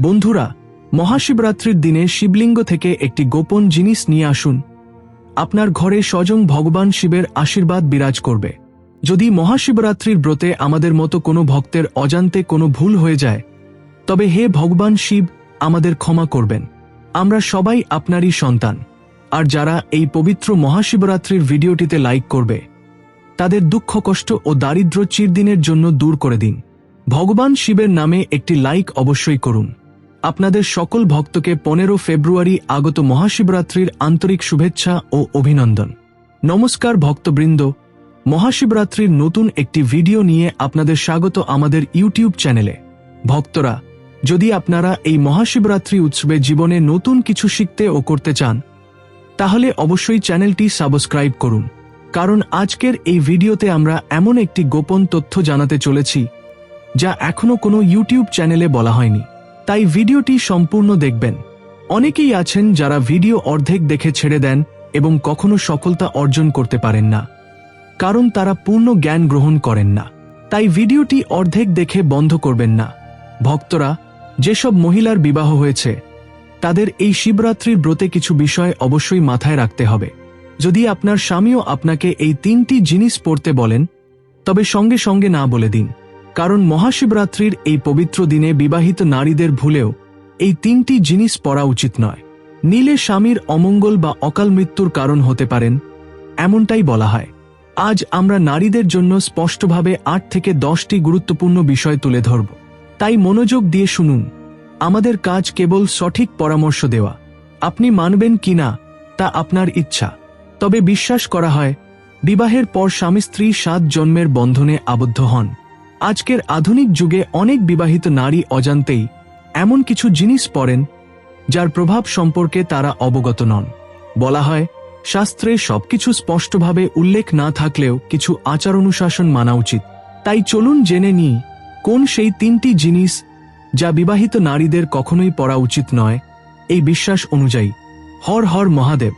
বন্ধুরা, মহাশিবরাত্রির দিনে শিবলিঙ্গ থেকে একটি গোপন জিনিস নিয়ে আসুন। আপনার ঘরে স্বয়ং ভগবান শিবের আশীর্বাদ বিরাজ করবে। যদি মহাশিবরাত্রির ব্রতে আমাদের মতো কোনো ভক্তের অজান্তে কোনো ভুল হয়ে যায়, তবে হে ভগবান শিব, আমাদের ক্ষমা করবেন। আমরা সবাই আপনারই সন্তান। আর যারা এই পবিত্র মহাশিবরাত্রির ভিডিওটিতে লাইক করবে, তাদের দুঃখ, কষ্ট ও দারিদ্র চিরদিনের জন্য দূর করে দিন। ভগবান শিবের নামে একটি লাইক অবশ্যই করুন। আপনাদের সকল ভক্তকে পনেরো ফেব্রুয়ারি আগত মহাশিবরাত্রির আন্তরিক শুভেচ্ছা ও অভিনন্দন। নমস্কার ভক্তবৃন্দ। মহাশিবরাত্রির নতুন একটি ভিডিও নিয়ে আপনাদের স্বাগত আমাদের ইউটিউব চ্যানেলে। ভক্তরা, যদি আপনারা এই মহাশিবরাত্রি উৎসবে জীবনে নতুন কিছু শিখতে ও করতে চান, তাহলে অবশ্যই চ্যানেলটি সাবস্ক্রাইব করুন। কারণ আজকের এই ভিডিওতে আমরা এমন একটি গোপন তথ্য জানাতে চলেছি, যা এখনও কোনো ইউটিউব চ্যানেলে বলা হয়নি। তাই ভিডিওটি সম্পূর্ণ দেখবেন। অনেকেই আছেন যারা ভিডিও অর্ধেক দেখে ছেড়ে দেন এবং কখনো সফলতা অর্জন করতে পারেন না। কারণ তারা পূর্ণ জ্ঞান গ্রহণ করেন না। তাই ভিডিওটি অর্ধেক দেখে বন্ধ করবেন না। ভক্তরা, যেসব মহিলার বিবাহ হয়েছে, তাদের এই শিবরাত্রির ব্রতে কিছু বিষয় অবশ্যই মাথায় রাখতে হবে। যদি আপনার স্বামীও আপনাকে এই তিনটি জিনিস পড়তে বলেন, তবে সঙ্গে সঙ্গে না বলে দিন। কারণ মহাশিবরাত্রির এই পবিত্র দিনে বিবাহিত নারীদের ভুলেও এই তিনটি জিনিস পড়া উচিত নয়। নীলে স্বামীর অমঙ্গল বা অকাল মৃত্যুর কারণ হতে পারেন, এমনটাই বলা হয়। আজ আমরা নারীদের জন্য স্পষ্টভাবে আট থেকে দশটি গুরুত্বপূর্ণ বিষয় তুলে ধরব। তাই মনোযোগ দিয়ে শুনুন। আমাদের কাজ কেবল সঠিক পরামর্শ দেওয়া। আপনি মানবেন কিনা তা আপনার ইচ্ছা। তবে বিশ্বাস করা হয়, বিবাহের পর স্বামী স্ত্রী সাত জন্মের বন্ধনে আবদ্ধ হন। আজকের আধুনিক যুগে অনেক বিবাহিত নারী অজান্তেই এমন কিছু জিনিস পড়েন, যার প্রভাব সম্পর্কে তারা অবগত নন। বলা হয়, শাস্ত্রে সবকিছু স্পষ্টভাবে উল্লেখ না থাকলেও কিছু আচার অনুশাসন মানা উচিত। তাই চলুন জেনে নিই, কোন সেই তিনটি জিনিস যা বিবাহিত নারীদের কখনোই পড়া উচিত নয়, এই বিশ্বাস অনুযায়ী। হর হর মহাদেব,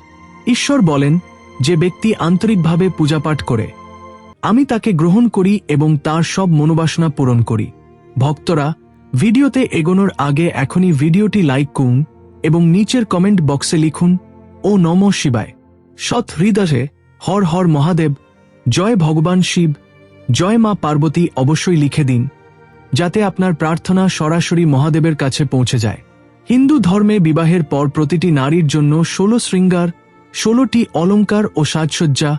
ঈশ্বর বলেন, যে ব্যক্তি আন্তরিকভাবে পূজাপাঠ করে আমি তাকে গ্রহণ করি এবং তার সব মনোবাসনা পূরণ করি। ভক্তরা, ভিডিওতে এগোনোর আগে এখনই ভিডিওটি লাইক করুন এবং নিচের কমেন্ট বক্সে লিখুন, ও নম শিবায়। সৎ হৃদয়ে হর হর মহাদেব, জয় ভগবান শিব, জয় মা পার্বতী অবশ্যই লিখে দিন, যাতে আপনার প্রার্থনা সরাসরি মহাদেবের কাছে পৌঁছে যায়। হিন্দু ধর্মে বিবাহের পর প্রতিটি নারীর জন্য ষোলো শৃঙ্গার, ষোলোটি অলঙ্কার ও সাজসজ্জা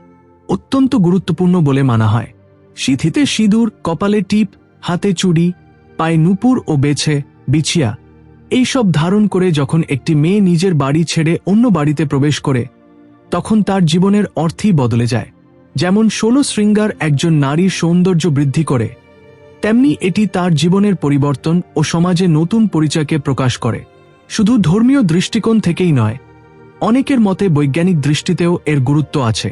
অত্যন্ত গুরুত্বপূর্ণ বলে মানা হয়। সিথিতে সিঁদুর, কপালে টিপ, হাতে চুড়ি, পায়ে নুপুর ও বেছে, বিছিয়া। এইসব ধারণ করে যখন একটি মেয়ে নিজের বাড়ি ছেড়ে অন্য বাড়িতে প্রবেশ করে, তখন তার জীবনের অর্থই বদলে যায়। যেমন ষোলো শৃঙ্গার একজন নারীর সৌন্দর্য বৃদ্ধি করে, তেমনি এটি তার জীবনের পরিবর্তন ও সমাজে নতুন পরিচয়কে প্রকাশ করে। শুধু ধর্মীয় দৃষ্টিকোণ থেকেই নয়, অনেকের মতে বৈজ্ঞানিক দৃষ্টিতেও এর গুরুত্ব আছে।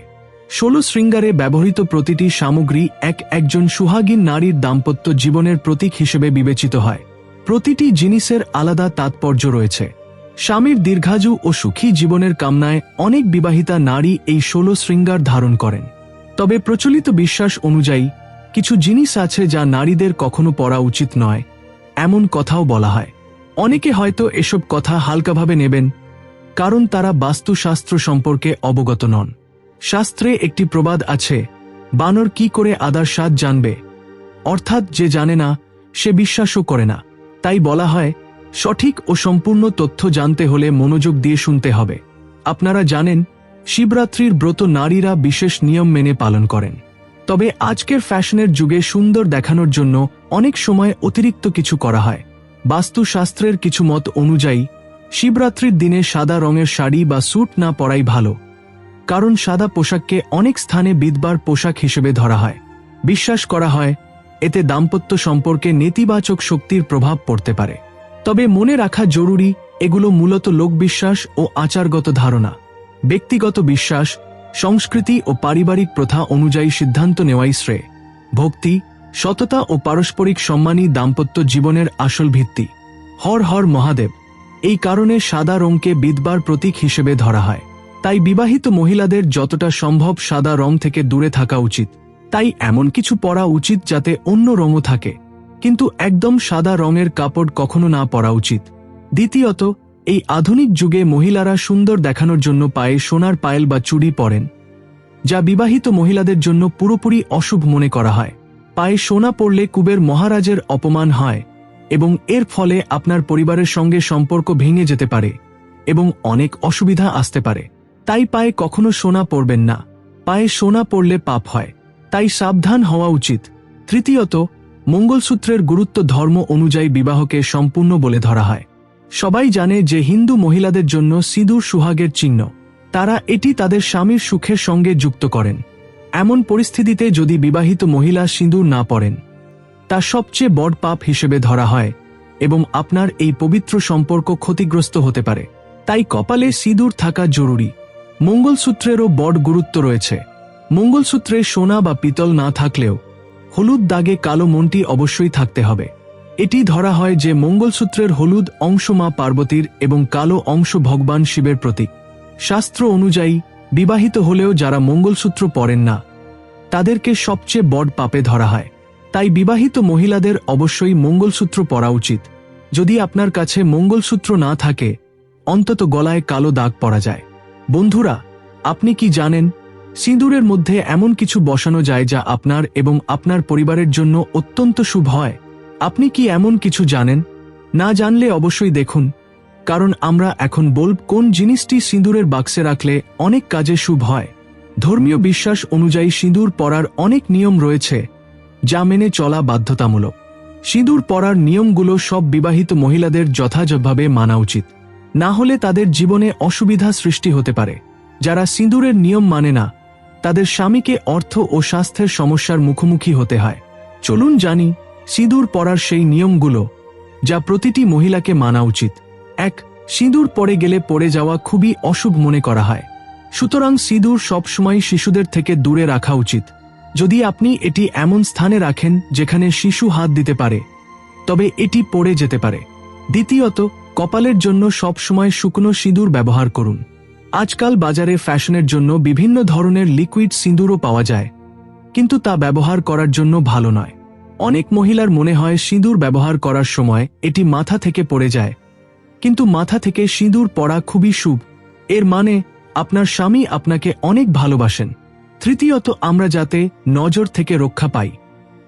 ষোলো শৃঙ্গারে ব্যবহৃত প্রতিটি সামগ্রী এক একজন সুহাগীন নারীর দাম্পত্য জীবনের প্রতীক হিসেবে বিবেচিত হয়। প্রতিটি জিনিসের আলাদা তাৎপর্য রয়েছে। স্বামীর দীর্ঘায়ু ও সুখী জীবনের কামনায় অনেক বিবাহিতা নারী এই ষোলো শৃঙ্গার ধারণ করেন। তবে প্রচলিত বিশ্বাস অনুযায়ী, কিছু জিনিস আছে যা নারীদের কখনো পড়া উচিত নয়, এমন কথাও বলা হয়। অনেকে হয়তো এসব কথা হালকাভাবে নেবেন, কারণ তারা বাস্তুশাস্ত্র সম্পর্কে অবগত নন। শাস্ত্রে একটি প্রবাদ আছে, বানর কি করে আদার স্বাদ জানবে? অর্থাৎ যে জানে না, সে বিশ্বাসও করে না। তাই বলা হয়, সঠিক ও সম্পূর্ণ তথ্য জানতে হলে মনোযোগ দিয়ে শুনতে হবে। আপনারা জানেন, শিবরাত্রির ব্রত নারীরা বিশেষ নিয়ম মেনে পালন করেন। তবে আজকের ফ্যাশনের যুগে সুন্দর দেখানোর জন্য অনেক সময় অতিরিক্ত কিছু করা হয়। বাস্তুশাস্ত্রের কিছু মত অনুযায়ী, শিবরাত্রির দিনে সাদা রঙের শাড়ি বা স্যুট না পরাই ভালো। কারণ সাদা পোশাককে অনেক স্থানে বিধবার পোশাক হিসেবে ধরা হয়। বিশ্বাস করা হয়, এতে দাম্পত্য সম্পর্কে নেতিবাচক শক্তির প্রভাব পড়তে পারে। তবে মনে রাখা জরুরি, এগুলো মূলত লোকবিশ্বাস ও আচারগত ধারণা। ব্যক্তিগত বিশ্বাস, সংস্কৃতি ও পারিবারিক প্রথা অনুযায়ী সিদ্ধান্ত নেওয়াই শ্রেয়। ভক্তি, সততা ও পারস্পরিক সম্মানই দাম্পত্য জীবনের আসল ভিত্তি। হর হর মহাদেব, এই কারণে সাদা রঙকে বিধবার প্রতীক হিসেবে ধরা হয়। তাই বিবাহিত মহিলাদের যতটা সম্ভব সাদা রং থেকে দূরে থাকা উচিত। তাই এমন কিছু পরা উচিত যাতে অন্য রঙও থাকে। কিন্তু একদম সাদা রঙের কাপড় কখনো না পরা উচিত। দ্বিতীয়ত, এই আধুনিক যুগে মহিলারা সুন্দর দেখানোর জন্য পায়ে সোনার পায়েল বা চুড়ি পরেন, যা বিবাহিত মহিলাদের জন্য পুরোপুরি অশুভ মনে করা হয়। পায়ে সোনা পড়লে কুবের মহারাজের অপমান হয় এবং এর ফলে আপনার পরিবারের সঙ্গে সম্পর্ক ভেঙে যেতে পারে এবং অনেক অসুবিধা আসতে পারে। তাই পায়ে কখনো সোনা পরবেন না। পায়ে সোনা পড়লে পাপ হয়। তাই সাবধান হওয়া উচিত। তৃতীয়ত, মঙ্গলসূত্রের গুরুত্ব ধর্ম অনুযায়ী বিবাহকে সম্পূর্ণ বলে ধরা হয়। সবাই জানে যে হিন্দু মহিলাদের জন্য সিঁদুর সুহাগের চিহ্ন। তারা এটি তাদের স্বামীর সুখের সঙ্গে যুক্ত করেন। এমন পরিস্থিতিতে যদি বিবাহিত মহিলা সিঁদুর না পড়েন, তা সবচেয়ে বড় পাপ হিসেবে ধরা হয় এবং আপনার এই পবিত্র সম্পর্ক ক্ষতিগ্রস্ত হতে পারে। তাই কপালে সিঁদুর থাকা জরুরি। মঙ্গলসূত্রেরও বড় গুরুত্ব রয়েছে। মঙ্গলসূত্রে সোনা বা পিতল না থাকলেও হলুদ দাগে কালো মনটি অবশ্যই থাকতে হবে। এটি ধরা হয় যে মঙ্গলসূত্রের হলুদ অংশ মা পার্বতীর এবং কালো অংশ ভগবান শিবের প্রতীক। শাস্ত্র অনুযায়ী, বিবাহিত হলেও যারা মঙ্গলসূত্র পরেন না, তাদেরকে সবচেয়ে বড় পাপে ধরা হয়। তাই বিবাহিত মহিলাদের অবশ্যই মঙ্গলসূত্র পরা উচিত। যদি আপনার কাছে মঙ্গলসূত্র না থাকে, অন্তত গলায় কালো দাগ পরা যায়। বন্ধুরা, আপনি কি জানেন, সিঁদুরের মধ্যে এমন কিছু বসানো যায় যা আপনার এবং আপনার পরিবারের জন্য অত্যন্ত শুভ হয়? আপনি কি এমন কিছু জানেন? না জানলে অবশ্যই দেখুন, কারণ আমরা এখন বলব কোন জিনিসটি সিঁদুরের বাক্সে রাখলে অনেক কাজে শুভ হয়। ধর্মীয় বিশ্বাস অনুযায়ী সিঁদুর পরার অনেক নিয়ম রয়েছে, যা মেনে চলা বাধ্যতামূলক। সিঁদুর পরার নিয়মগুলো সব বিবাহিত মহিলাদের যথাযথভাবে মানা উচিত। না হলে তাদের জীবনে অসুবিধা সৃষ্টি হতে পারে। যারা সিঁদুরের নিয়ম মানে না, তাদের স্বামীকে অর্থ ও স্বাস্থ্যের সমস্যার মুখোমুখি হতে হয়। চলুন জানি, সিঁদুর পরার সেই নিয়মগুলো, যা প্রতিটি মহিলাকে মানা উচিত। এক, সিঁদুর পরে গেলে পড়ে যাওয়া খুবই অশুভ মনে করা হয়। সুতরাং সিঁদুর সবসময় শিশুদের থেকে দূরে রাখা উচিত। যদি আপনি এটি এমন স্থানে রাখেন, যেখানে শিশু হাত দিতে পারে, তবে এটি পড়ে যেতে পারে। দ্বিতীয়ত কপালের জন্য সবসময় শুকনো সিঁদুর ব্যবহার করুন। আজকাল বাজারে ফ্যাশনের জন্য বিভিন্ন ধরনের লিকুইড সিঁদুরও পাওয়া যায়। কিন্তু তা ব্যবহার করার জন্য ভালো নয়। অনেক মহিলার মনে হয় সিঁদুর ব্যবহার করার সময় এটি মাথা থেকে পড়ে যায়। কিন্তু মাথা থেকে সিঁদুর পড়া খুবই শুভ। এর মানে আপনার স্বামী আপনাকে অনেক ভালোবাসেন। তৃতীয়ত, আমরা যাতে নজর থেকে রক্ষা পাই।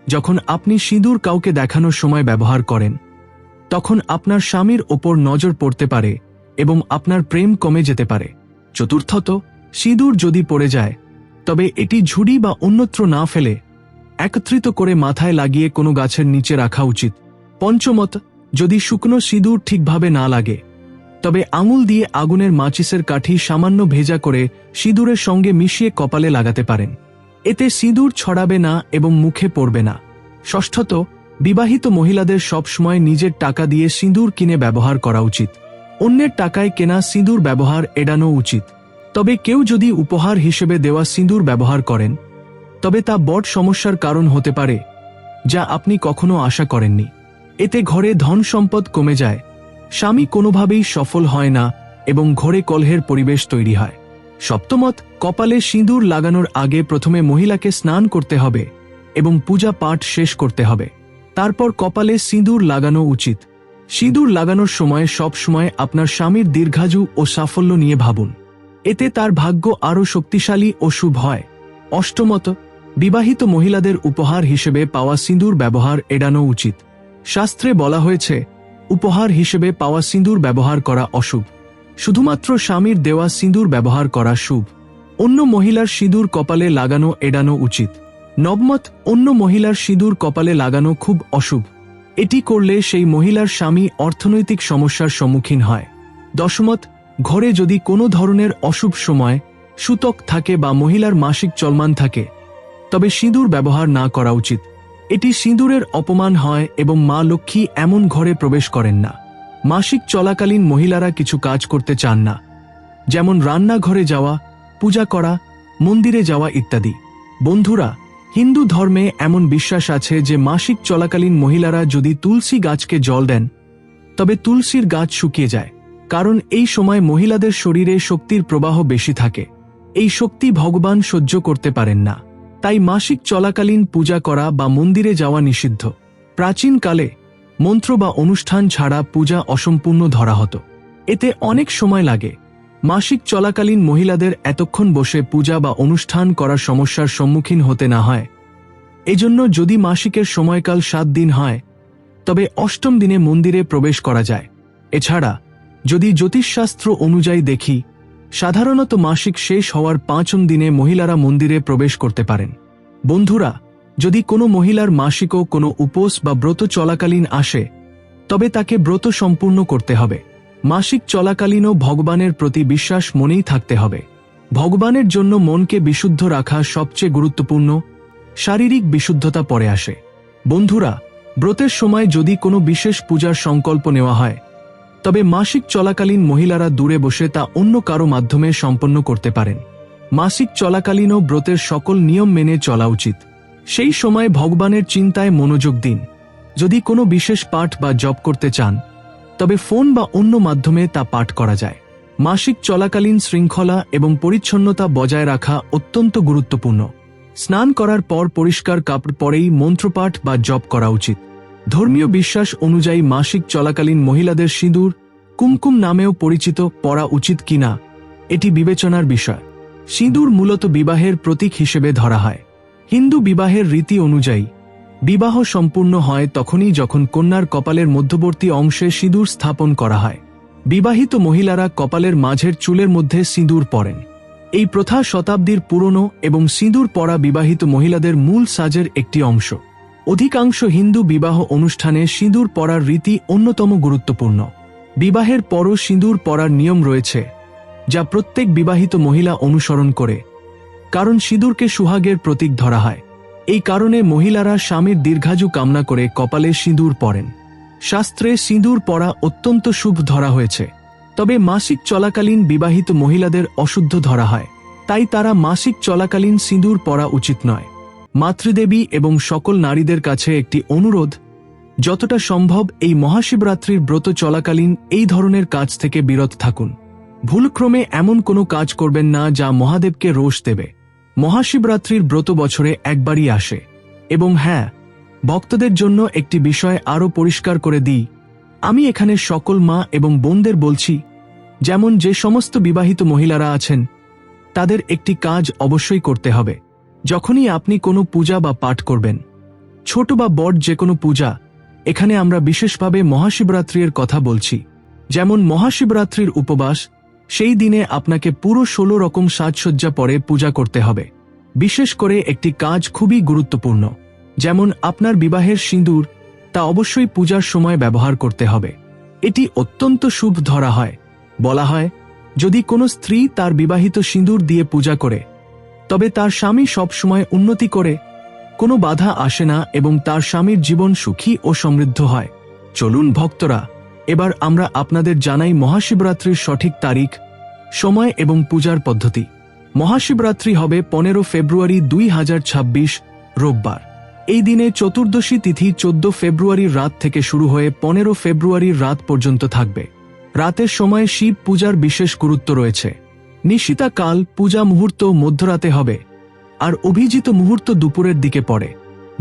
যখন আপনি সিঁদুর কাউকে দেখানোর সময় ব্যবহার করেন তখন আপনার স্বামীর ওপর নজর পড়তে পারে এবং আপনার প্রেম কমে যেতে পারে। চতুর্থত, সিঁদুর যদি পড়ে যায়, তবে এটি ঝুড়ি বা অন্যত্র না ফেলে, একত্রিত করে মাথায় লাগিয়ে কোনো গাছের নিচে রাখা উচিত। পঞ্চমত, যদি শুকনো সিঁদুর ঠিকভাবে না লাগে, তবে আঙুল দিয়ে আগুনের মাচিসের কাঠি সামান্য ভেজা করে সিঁদুরের সঙ্গে মিশিয়ে কপালে লাগাতে পারেন। এতে সিঁদুর ছড়াবে না এবং মুখে পড়বে না। ষষ্ঠত বিবাহিত মহিলাদের সবসময় নিজের টাকা দিয়ে সিঁদুর কিনে ব্যবহার করা উচিত। অন্যের টাকায় কেনা সিঁদুর ব্যবহার এড়ানো উচিত। তবে কেউ যদি উপহার হিসেবে দেওয়া সিঁদুর ব্যবহার করেন, তবে তা বড় সমস্যার কারণ হতে পারে, যা আপনি কখনো আশা করেননি। এতে ঘরে ধন সম্পদ কমে যায়, স্বামী কোনোভাবেই সফল হয় না এবং ঘরে কলহের পরিবেশ তৈরি হয়। সপ্তমত, কপালে সিঁদুর লাগানোর আগে প্রথমে মহিলাকে স্নান করতে হবে এবং পূজা পাঠ শেষ করতে হবে। তারপর কপালে সিঁদুর লাগানো উচিত। সিঁদুর লাগানোর সময় সব সময় আপনার স্বামীর দীর্ঘাযু ও সাফল্য নিয়ে ভাবুন। এতে তার ভাগ্য আরও শক্তিশালী ও শুভ হয়। অষ্টমত, বিবাহিত মহিলাদের উপহার হিসেবে পাওয়া সিঁদুর ব্যবহার এড়ানো উচিত। শাস্ত্রে বলা হয়েছে, উপহার হিসেবে পাওয়া সিঁদুর ব্যবহার করা অশুভ। শুধুমাত্র স্বামীর দেওয়া সিঁদুর ব্যবহার করা শুভ। অন্য মহিলার সিঁদুর কপালে লাগানো এড়ানো উচিত। নবমত, অন্য মহিলার সিঁদুর কপালে লাগানো খুব অশুভ। এটি করলে সেই মহিলার স্বামী অর্থনৈতিক সমস্যার সম্মুখীন হয়। দশমত, ঘরে যদি কোনো ধরনের অশুভ সময় সুতক থাকে বা মহিলার মাসিক চলমান থাকে, তবে সিঁদুর ব্যবহার না করা উচিত। এটি সিঁদুরের অপমান হয় এবং মা লক্ষ্মী এমন ঘরে প্রবেশ করেন না। মাসিক চলাকালীন মহিলারা কিছু কাজ করতে চান না। যেমন রান্নাঘরে যাওয়া, পূজা করা, মন্দিরে যাওয়া ইত্যাদি। বন্ধুরা হিন্দু ধর্মে এমন বিশ্বাস আছে যে মাসিক চলাকালীন মহিলারা যদি তুলসী গাছকে জল দেন, তবে তুলসীর গাছ শুকিয়ে যায়, কারণ এই সময় মহিলাদের শরীরে শক্তির প্রবাহ বেশি থাকে। এই শক্তি ভগবান সহ্য করতে পারেন না। তাই মাসিক চলাকালীন পূজা করা বা মন্দিরে যাওয়া নিষিদ্ধ। প্রাচীনকালে মন্ত্র বা অনুষ্ঠান ছাড়া পূজা অসম্পূর্ণ ধরা হতো। এতে অনেক সময় লাগে। মাসিক চলাকালীন মহিলাদের এতক্ষণ বসে পূজা বা অনুষ্ঠান করার সমস্যার সম্মুখীন হতে না হয়। এজন্য যদি মাসিকের সময়কাল সাত দিন হয়, তবে অষ্টম দিনে মন্দিরে প্রবেশ করা যায়। এছাড়া, যদি জ্যোতিষশাস্ত্র অনুযায়ী দেখি, সাধারণত মাসিক শেষ হওয়ার পাঁচম দিনে মহিলারা মন্দিরে প্রবেশ করতে পারেন। বন্ধুরা, যদি কোনো মহিলার মাসিকও কোনো উপোস বা ব্রত চলাকালীন আসে, তবে তাকে ব্রত সম্পূর্ণ করতে হবে। মাসিক চলাকালীনও ভগবানের প্রতি বিশ্বাস মনেই থাকতে হবে। ভগবানের জন্য মনকে বিশুদ্ধ রাখা সবচেয়ে গুরুত্বপূর্ণ, শারীরিক বিশুদ্ধতা পরে আসে। বন্ধুরা, ব্রতের সময় যদি কোনো বিশেষ পূজার সংকল্প নেওয়া হয়, তবে মাসিক চলাকালীন মহিলারা দূরে বসে তা অন্য কারও মাধ্যমে সম্পন্ন করতে পারেন। মাসিক চলাকালীনও ব্রতের সকল নিয়ম মেনে চলা উচিত। সেই সময় ভগবানের চিন্তায় মনোযোগ দিন। যদি কোনো বিশেষ পাঠ বা জপ করতে চান তবে ফোন বা অন্য মাধ্যমে তা পাঠ করা যায়। মাসিক চলাকালীন শৃঙ্খলা এবং পরিচ্ছন্নতা বজায় রাখা অত্যন্ত গুরুত্বপূর্ণ। স্নান করার পর পরিষ্কার কাপড় পরেই মন্ত্রপাঠ বা জপ করা উচিত। ধর্মীয় বিশ্বাস অনুযায়ী মাসিক চলাকালীন মহিলাদের সিঁদুর, কুমকুম নামেও পরিচিত পরা উচিত কিনা এটি বিবেচনার বিষয়। সিঁদুর মূলত বিবাহের প্রতীক হিসেবে ধরা হয়। হিন্দু বিবাহের রীতি অনুযায়ী বিবাহ সম্পূর্ণ হয় তখনই যখন কন্যার কপালের মধ্যবর্তী অংশে সিঁদুর স্থাপন করা হয়। বিবাহিত মহিলারা কপালের মাঝের চুলের মধ্যে সিঁদুর পরেন। এই প্রথা শতাব্দীর পুরনো এবং সিঁদুর পরা বিবাহিত মহিলাদের মূল সাজের একটি অংশ। অধিকাংশ হিন্দু বিবাহ অনুষ্ঠানে সিঁদুর পরার রীতি অন্যতম গুরুত্বপূর্ণ। বিবাহের পরও সিঁদুর পরার নিয়ম রয়েছে, যা প্রত্যেক বিবাহিত মহিলা অনুসরণ করে। কারণ সিঁদুরকে সুহাগের প্রতীক ধরা হয়। এই কারণে মহিলারা স্বামীর দীর্ঘায়ু কামনা করে কপালে সিঁদুর পরেন। শাস্ত্রে সিঁদুর পরা অত্যন্ত শুভ ধরা হয়েছে। তবে মাসিক চলাকালীন বিবাহিত মহিলাদের অশুদ্ধ ধরা হয়। তাই তারা মাসিক চলাকালীন সিঁদুর পরা উচিত নয়। মাতৃদেবী এবং সকল নারীদের কাছে একটি অনুরোধ, যতটা সম্ভব এই মহাশিবরাত্রির ব্রত চলাকালীন এই ধরনের কাজ থেকে বিরত থাকুন। ভুলক্রমে এমন কোনো কাজ করবেন না যা মহাদেবকে রোষ দেবে। মহাশিবরাত্রির ব্রত বছরে একবারই আসে। এবং হ্যাঁ ভক্তদের জন্য একটি বিষয় আরও পরিষ্কার করে দিই। আমি এখানে সকল মা এবং বোনদের বলছি, যেমন যে সমস্ত বিবাহিত মহিলারা আছেন, তাদের একটি কাজ অবশ্যই করতে হবে। যখনই আপনি কোনো পূজা বা পাঠ করবেন, ছোট বা বড় যে কোনো পূজা, এখানে আমরা বিশেষভাবে মহাশিবরাত্রির কথা বলছি। যেমন মহাশিবরাত্রির উপবাস সেই দিনে আপনাকে পুরো ষোলো রকম সাজসজ্জা পরে পূজা করতে হবে। বিশেষ করে একটি কাজ খুবই গুরুত্বপূর্ণ, যেমন আপনার বিবাহের সিঁদুর, তা অবশ্যই পূজার সময় ব্যবহার করতে হবে। এটি অত্যন্ত শুভ ধরা হয়। বলা হয়, যদি কোনো স্ত্রী তার বিবাহিত সিঁদুর দিয়ে পূজা করে, তবে তার স্বামী সবসময় উন্নতি করে, কোনো বাধা আসে না এবং তার স্বামীর জীবন সুখী ও সমৃদ্ধ হয়। চলুন ভক্তরা এবার আমরা আপনাদের জানাই মহাশিবরাত্রির সঠিক তারিখ, সময় এবং পূজার পদ্ধতি। মহাশিবরাত্রি হবে পনেরো ফেব্রুয়ারি দুই হাজার ছাব্বিশ, রোববার। এই দিনে চতুর্দশী তিথি চোদ্দ ফেব্রুয়ারির রাত থেকে শুরু হয়ে পনেরো ফেব্রুয়ারির রাত পর্যন্ত থাকবে। রাতের সময় শিব পূজার বিশেষ গুরুত্ব রয়েছে। নিশিতা কাল পূজা মুহূর্ত মধ্যরাতে হবে, আর অভিজিত মুহূর্ত দুপুরের দিকে পড়ে।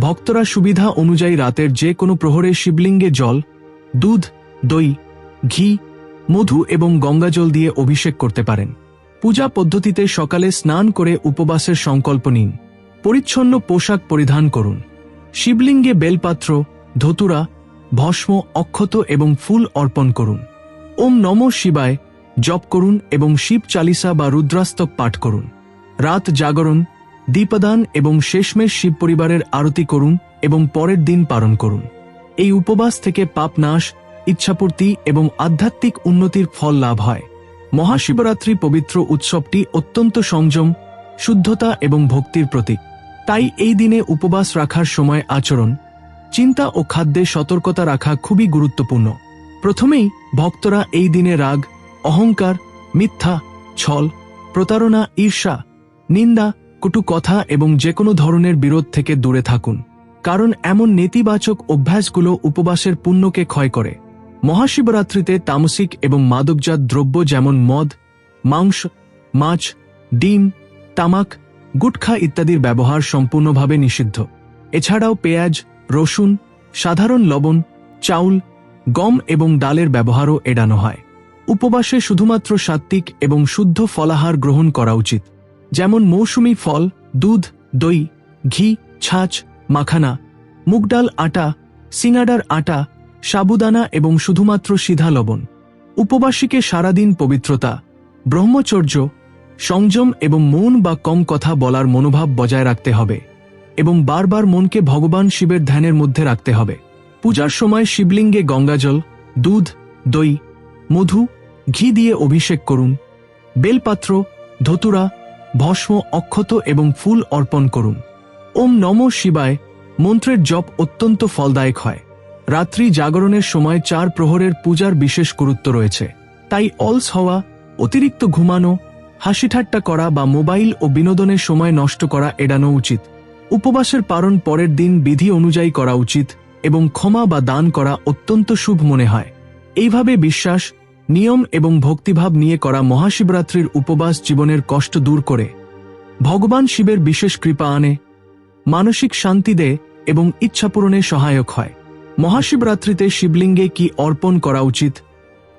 ভক্তরা সুবিধা অনুযায়ী রাতের যে কোনো প্রহরে শিবলিঙ্গে জল, দুধ দই, ঘি, মধু এবং গঙ্গাজল দিয়ে অভিষেক করতে পারেন। পূজা পদ্ধতিতে সকালে স্নান করে উপবাসের সংকল্প নিন। পরিচ্ছন্ন পোশাক পরিধান করুন। শিবলিঙ্গে বেলপাত্র, ধতুরা, ভস্ম, অক্ষত এবং ফুল অর্পণ করুন। ওম নম শিবায় জপ করুন এবং শিব চালিসা বা রুদ্রাস্তক পাঠ করুন। রাত জাগরণ, দীপদান এবং শেষমেশ শিব পরিবারের আরতি করুন এবং পরের দিন পালন করুন। এই উপবাস থেকে পাপ নাশ ইচ্ছাপূর্তি এবং আধ্যাত্মিক উন্নতির ফল লাভ হয়। মহাশিবরাত্রি পবিত্র উৎসবটি অত্যন্ত সংযম, শুদ্ধতা এবং ভক্তির প্রতীক। তাই এই দিনে উপবাস রাখার সময় আচরণ, চিন্তা ও খাদ্যে সতর্কতা রাখা খুবই গুরুত্বপূর্ণ। প্রথমেই ভক্তরা এই দিনে রাগ, অহংকার, মিথ্যা, ছল, প্রতারণা, ঈর্ষা, নিন্দা, কটু কথা এবং যে কোনো ধরনের বিরোধ থেকে দূরে থাকুন। কারণ এমন নেতিবাচক অভ্যাসগুলো উপবাসের পুণ্যকে ক্ষয় করে। মহাশিবরাত্রিতে তামসিক এবং মাদকজাত দ্রব্য যেমন মদ, মাংস, মাছ, ডিম, তামাক, গুটখা ইত্যাদির ব্যবহার সম্পূর্ণভাবে নিষিদ্ধ। এছাড়াও পেঁয়াজ, রসুন, সাধারণ লবণ, চাউল, গম এবং ডালের ব্যবহারও এড়ানো হয়। উপবাসে শুধুমাত্র সাত্ত্বিক এবং শুদ্ধ ফলাহার গ্রহণ করা উচিত। যেমন মৌসুমি ফল, দুধ, দই, ঘি, ছাঁচ, মাখানা, মুগডাল আটা সিঙাডার আটা সাবুদানা এবং শুধুমাত্র সিধা লবণ। উপবাসীকে সারাদিন পবিত্রতা, ব্রহ্মচর্য, সংযম এবং মন বা কম কথা বলার মনোভাব বজায় রাখতে হবে এবং বারবার মনকে ভগবান শিবের ধ্যানের মধ্যে রাখতে হবে। পূজার সময় শিবলিঙ্গে গঙ্গাজল, দুধ, দই, মধু, ঘি দিয়ে অভিষেক করুন। বেলপাত্র, ধতুরা, ভস্ম, অক্ষত এবং ফুল অর্পণ করুন। ওম নম শিবায় মন্ত্রের জপ অত্যন্ত ফলদায়ক হয়। রাত্রি জাগরণের সময় চার প্রহরের পূজার বিশেষ গুরুত্ব রয়েছে। তাই অলস হওয়া, অতিরিক্ত ঘুমানো, হাসি ঠাট্টা করা বা মোবাইল ও বিনোদনের সময় নষ্ট করা এড়ানো উচিত। উপবাসের পালন পরের দিন বিধি অনুযায়ী করা উচিত এবং ক্ষমা বা দান করা অত্যন্ত শুভ মনে হয়। এইভাবে বিশ্বাস, নিয়ম এবং ভক্তিভাব নিয়ে করা মহাশিবরাত্রির উপবাস জীবনের কষ্ট দূর করে। ভগবান শিবের বিশেষ কৃপা আনে, মানসিক শান্তি দেয় এবং ইচ্ছাপূরণে সহায়ক হয়। মহাশিবরাত্রিতে শিবলিঙ্গে কি অর্পণ করা উচিত?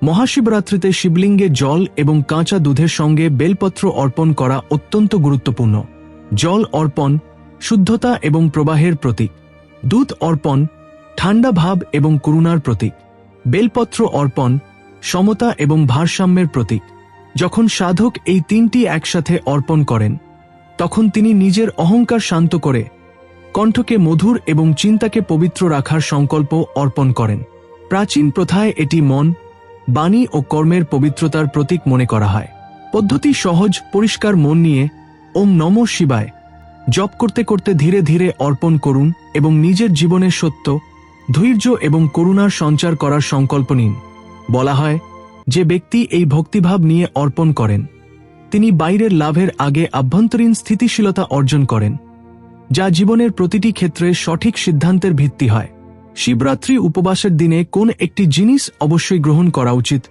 মহাশিবরাত্রিতে শিবলিঙ্গে জল এবং কাঁচা দুধের সঙ্গে বেলপত্র অর্পণ করা অত্যন্ত গুরুত্বপূর্ণ। জল অর্পণ শুদ্ধতা এবং প্রবাহের প্রতীক। দুধ অর্পণ ঠান্ডা ভাব এবং করুণার প্রতীক। বেলপত্র অর্পণ সমতা এবং ভারসাম্যের প্রতীক। যখন সাধক এই তিনটি একসাথে অর্পণ করেন, তখন তিনি নিজের অহংকার শান্ত করে কণ্ঠকে মধুর এবং চিন্তাকে পবিত্র রাখার সংকল্প অর্পণ করেন। প্রাচীন প্রথায় এটি মন, বাণী ও কর্মের পবিত্রতার প্রতীক মনে করা হয়। পদ্ধতি সহজ, পরিষ্কার মন নিয়ে ওম নম শিবায় জপ করতে করতে ধীরে ধীরে অর্পণ করুন এবং নিজের জীবনের সত্য, ধৈর্য এবং করুণার সঞ্চার করার সংকল্প নিন। বলা হয়, যে ব্যক্তি এই ভক্তিভাব নিয়ে অর্পণ করেন, তিনি বাইরের লাভের আগে আভ্যন্তরীণ স্থিতিশীলতা অর্জন করেন। যা জীবনের প্রতিটি ক্ষেত্রে সঠিক সিদ্ধান্তের ভিত্তি হয়। শিবরাত্রি উপবাসের দিনে কোন একটি জিনিস অবশ্যই গ্রহণ করা উচিত?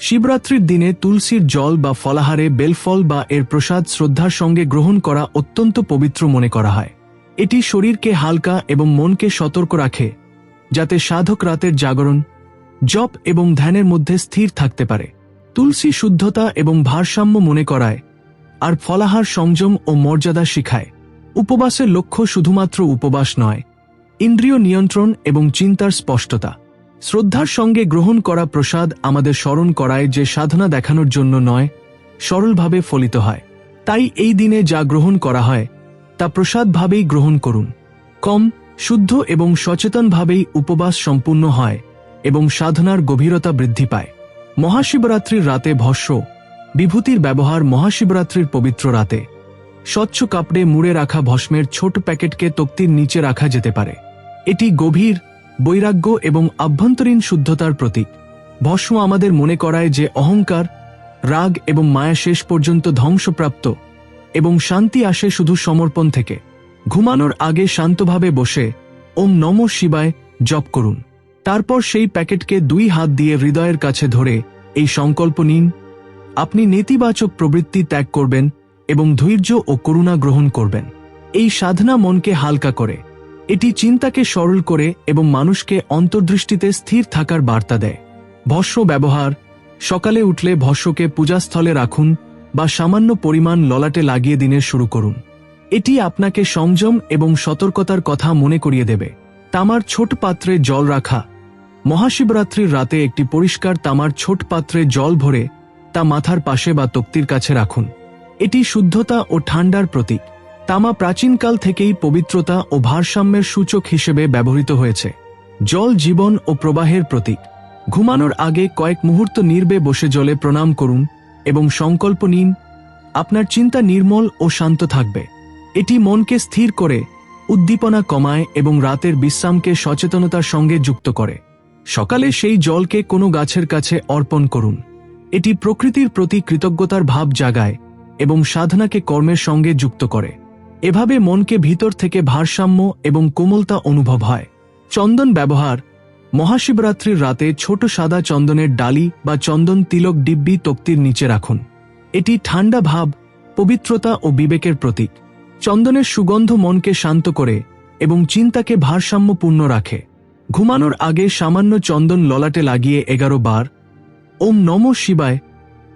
শিবরাত্রির দিনে তুলসীর জল বা ফলাহারে বেলফল বা এর প্রসাদ শ্রদ্ধার সঙ্গে গ্রহণ করা অত্যন্ত পবিত্র মনে করা হয়। এটি শরীরকে হালকা এবং মনকে সতর্ক রাখে, যাতে সাধক রাতের জাগরণ, জপ এবং ধ্যানের মধ্যে স্থির থাকতে পারে। তুলসী শুদ্ধতা এবং ভারসাম্য মনে করায়, আর ফলাহার সংযম ও মর্যাদা শিখায়। উপবাসের লক্ষ্য শুধুমাত্র উপবাস নয়, ইন্দ্রিয় নিয়ন্ত্রণ এবং চিন্তার স্পষ্টতা। শ্রদ্ধার সঙ্গে গ্রহণ করা প্রসাদ আমাদের স্মরণ করায় যে সাধনা দেখানোর জন্য নয়, সরলভাবে ফলিত হয়। তাই এই দিনে যা গ্রহণ করা হয়, তা প্রসাদভাবেই গ্রহণ করুন। কম, শুদ্ধ এবং সচেতনভাবেই উপবাস সম্পূর্ণ হয় এবং সাধনার গভীরতা বৃদ্ধি পায়। মহাশিবরাত্রির রাতে ভস্য, বিভূতির ব্যবহার মহাশিবরাত্রির পবিত্র রাতে। স্বচ্ছ কাপড়ে মুড়ে রাখা ভস্মের ছোট প্যাকেটকে তক্তির নিচে রাখা যেতে পারে। এটি গভীর, বৈরাগ্য এবং আভ্যন্তরীণ শুদ্ধতার প্রতীক। ভস্ম আমাদের মনে করায় যে অহংকার, রাগ এবং মায়া শেষ পর্যন্ত ধ্বংসপ্রাপ্ত এবং শান্তি আসে শুধু সমর্পণ থেকে। ঘুমানোর আগে শান্তভাবে বসে ওম নম শিবায় জপ করুন। তারপর সেই প্যাকেটকে দুই হাত দিয়ে হৃদয়ের কাছে ধরে এই সংকল্প নিন, আপনি নেতিবাচক প্রবৃত্তি ত্যাগ করবেন এবং ধৈর্য ও করুণা গ্রহণ করবেন। এই সাধনা মনকে হালকা করে। এটি চিন্তাকে সরল করে এবং মানুষকে অন্তর্দৃষ্টিতে স্থির থাকার বার্তা দেয়। ভস্য ব্যবহার, সকালে উঠলে ভস্যকে পূজাস্থলে রাখুন বা সামান্য পরিমাণ ললাটে লাগিয়ে দিনের শুরু করুন। এটি আপনাকে সংযম এবং সতর্কতার কথা মনে করিয়ে দেবে। তামার ছোট পাত্রে জল রাখা। মহাশিবরাত্রির রাতে একটি পরিষ্কার তামার ছোট পাত্রে জল ভরে তা মাথার পাশে বা তক্তির কাছে রাখুন। এটি শুদ্ধতা ও ঠান্ডার প্রতীক। তামা প্রাচীনকাল থেকেই পবিত্রতা ও ভারসাম্যের সূচক হিসেবে ব্যবহৃত হয়েছে। জল জীবন ও প্রবাহের প্রতীক। ঘুমানোর আগে কয়েক মুহূর্ত নির্বে বসে জলে প্রণাম করুন এবং সংকল্প নিন, আপনার চিন্তা নির্মল ও শান্ত থাকবে। এটি মনকে স্থির করে, উদ্দীপনা কমায় এবং রাতের বিশ্রামকে সচেতনতার সঙ্গে যুক্ত করে। সকালে সেই জলকে কোনো গাছের কাছে অর্পণ করুন। এটি প্রকৃতির প্রতি কৃতজ্ঞতার ভাব জাগায় এবং সাধনাকে কর্মের সঙ্গে যুক্ত করে। এভাবে মনকে ভিতর থেকে ভারসাম্য এবং কোমলতা অনুভব হয়। চন্দন ব্যবহার, মহাশিবরাত্রির রাতে ছোট সাদা চন্দনের ডালি বা চন্দন তিলক ডিব্বি তক্তির নিচে রাখুন। এটি ঠান্ডা ভাব, পবিত্রতা ও বিবেকের প্রতীক। চন্দনের সুগন্ধ মনকে শান্ত করে এবং চিন্তাকে ভারসাম্যপূর্ণ রাখে। ঘুমানোর আগে সামান্য চন্দন ললাটে লাগিয়ে এগারো বার, ওম নম শিবায়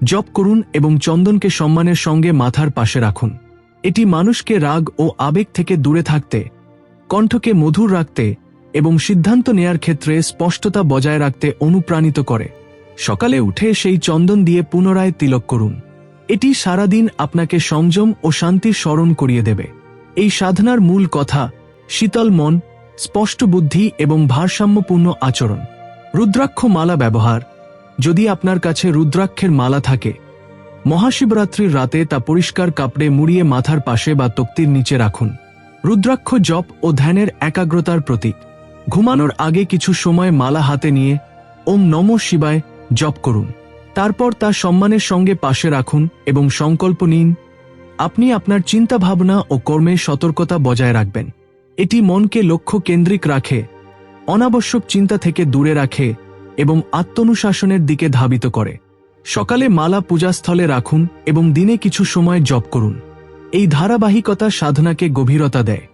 জপ করুন এবং চন্দনকে সম্মানের সঙ্গে মাথার পাশে রাখুন। এটি মানুষকে রাগ ও আবেগ থেকে দূরে থাকতে, কণ্ঠকে মধুর রাখতে এবং সিদ্ধান্ত নেয়ার ক্ষেত্রে স্পষ্টতা বজায় রাখতে অনুপ্রাণিত করে। সকালে উঠে সেই চন্দন দিয়ে পুনরায় তিলক করুন। এটি সারাদিন আপনাকে সংযম ও শান্তির স্মরণ করিয়ে দেবে। এই সাধনার মূল কথা, শীতল মন, স্পষ্ট বুদ্ধি এবং ভারসাম্যপূর্ণ আচরণ। রুদ্রাক্ষ মালা ব্যবহার যদি আপনার কাছে রুদ্রাক্ষের মালা থাকে, মহাশিবরাত্রির রাতে তা পরিষ্কার কাপড়ে মুড়িয়ে মাথার পাশে বা তক্তির নিচে রাখুন। রুদ্রাক্ষ জপ ও ধ্যানের একাগ্রতার প্রতীক। ঘুমানোর আগে কিছু সময় মালা হাতে নিয়ে ওম নম শিবায় জপ করুন। তারপর তা সম্মানের সঙ্গে পাশে রাখুন এবং সংকল্প নিন, আপনি আপনার চিন্তা ভাবনা ও কর্মে সতর্কতা বজায় রাখবেন। এটি মনকে লক্ষ্য কেন্দ্রিক রাখে, অনাবশ্যক চিন্তা থেকে দূরে রাখে এবং আত্মনুশাসনের দিকে ধাবিত করে। সকালে মালা পূজাস্থলে রাখুন এবং দিনে কিছু সময় জপ করুন। এই ধারাবাহিকতা সাধনাকে গভীরতা দেয়।